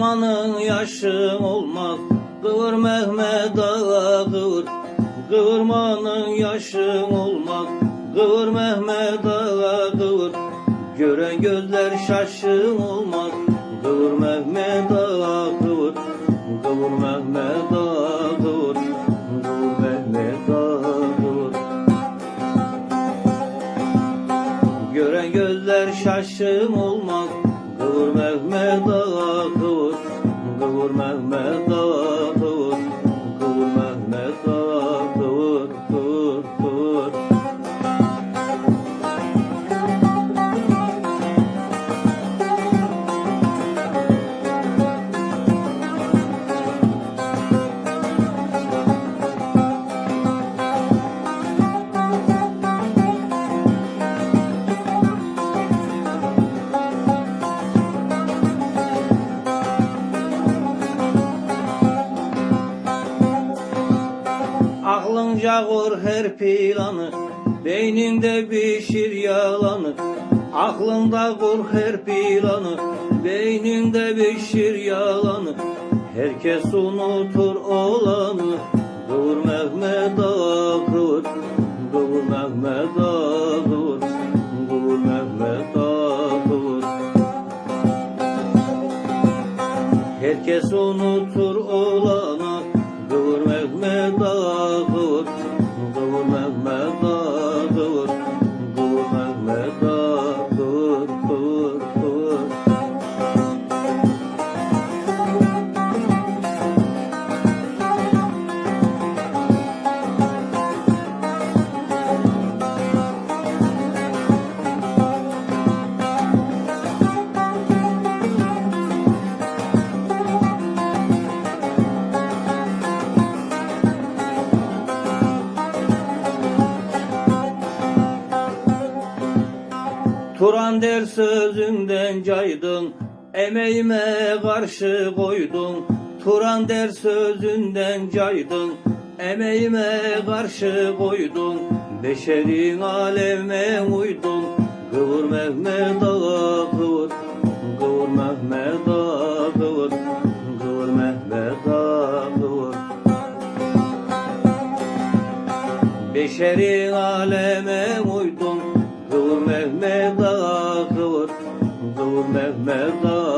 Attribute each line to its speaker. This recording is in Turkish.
Speaker 1: şaşın olmaz. Kıvır Mehmet Ağa kıvır. Kıvırmanın yaşın olmaz. Kıvır Mehmet Ağa kıvır. Gören gözler şaşın olmaz. Kıvır Mehmet Ağa kıvır. Kıvır Mehmet Ağa kıvır. Kıvır Mehmet Ağa kıvır. Gören gözler şaşım olmaz Kur her planı Beyninde pişir yalanı Aklında kur her planı Beyninde pişir yalanı. Herkes unutur olanı Kıvır Mehmet Ağa kıvır Kıvır Mehmet Ağa kıvır Kıvır Mehmet Ağa kıvır Herkes unutur olanı Turan der sözünden caydın Emeğime karşı koydun. Turan der sözünden caydın Emeğime karşı koydun. Beşerin aleme uydun Kıvır Mehmet Ağa kıvır. Kıvır Mehmet Ağa kıvır Kıvır Mehmet Ağa kıvır. Beşeri aleme uydum Kıvır Mehmet kıvır Kıvır Mehmet Ağa